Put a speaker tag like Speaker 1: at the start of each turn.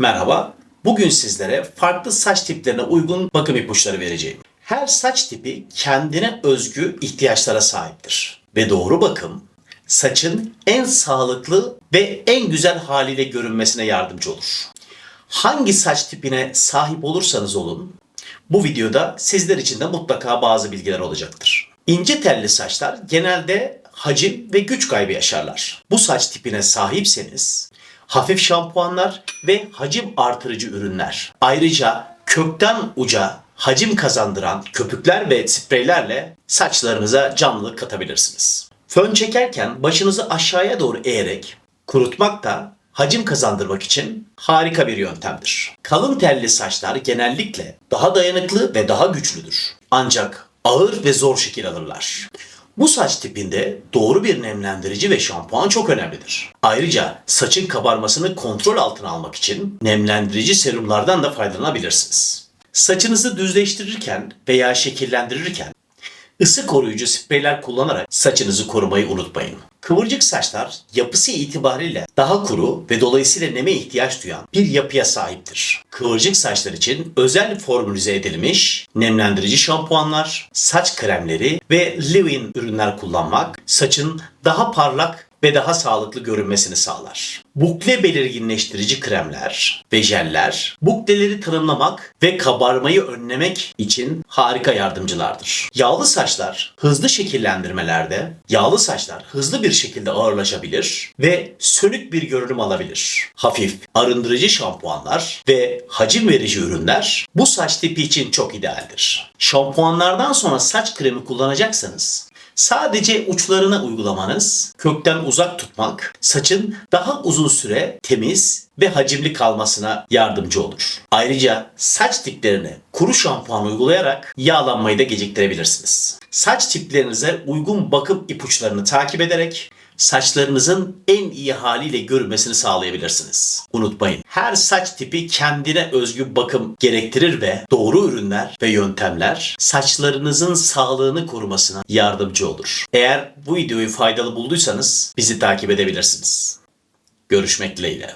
Speaker 1: Merhaba. Bugün sizlere farklı saç tiplerine uygun bakım ipuçları vereceğim. Her saç tipi kendine özgü ihtiyaçlara sahiptir. Ve doğru bakım saçın en sağlıklı ve en güzel haliyle görünmesine yardımcı olur. Hangi saç tipine sahip olursanız olun, bu videoda sizler için de mutlaka bazı bilgiler olacaktır. İnce telli saçlar genelde hacim ve güç kaybı yaşarlar. Bu saç tipine sahipseniz hafif şampuanlar ve hacim artırıcı ürünler. Ayrıca kökten uca hacim kazandıran köpükler ve spreylerle saçlarınıza canlılık katabilirsiniz. Fön çekerken başınızı aşağıya doğru eğerek kurutmak da hacim kazandırmak için harika bir yöntemdir. Kalın telli saçlar genellikle daha dayanıklı ve daha güçlüdür. Ancak ağır ve zor şekil alırlar. Bu saç tipinde doğru bir nemlendirici ve şampuan çok önemlidir. Ayrıca saçın kabarmasını kontrol altına almak için nemlendirici serumlardan da faydalanabilirsiniz. Saçınızı düzleştirirken veya şekillendirirken ısı koruyucu spreyler kullanarak saçınızı korumayı unutmayın. Kıvırcık saçlar yapısı itibariyle daha kuru ve dolayısıyla neme ihtiyaç duyan bir yapıya sahiptir. Kıvırcık saçlar için özel formülize edilmiş nemlendirici şampuanlar, saç kremleri ve leave-in ürünler kullanmak saçın daha parlak ve daha sağlıklı görünmesini sağlar. Bukle belirginleştirici kremler ve jeller bukleleri tanımlamak ve kabarmayı önlemek için harika yardımcılardır. Yağlı saçlar hızlı şekillendirmelerde yağlı saçlar hızlı bir şekilde ağırlaşabilir ve sönük bir görünüm alabilir. Hafif arındırıcı şampuanlar ve hacim verici ürünler bu saç tipi için çok idealdir. Şampuanlardan sonra saç kremi kullanacaksanız Sadece uçlarına uygulamanız, kökten uzak tutmak, saçın daha uzun süre temiz ve hacimli kalmasına yardımcı olur. Ayrıca saç diplerine kuru şampuan uygulayarak yağlanmayı da geciktirebilirsiniz. Saç tiplerinize uygun bakım ipuçlarını takip ederek saçlarınızın en iyi haliyle görünmesini sağlayabilirsiniz. Unutmayın, her saç tipi kendine özgü bakım gerektirir ve doğru ürünler ve yöntemler saçlarınızın sağlığını korumasına yardımcı olur. Eğer bu videoyu faydalı bulduysanız bizi takip edebilirsiniz. Görüşmek dileğiyle.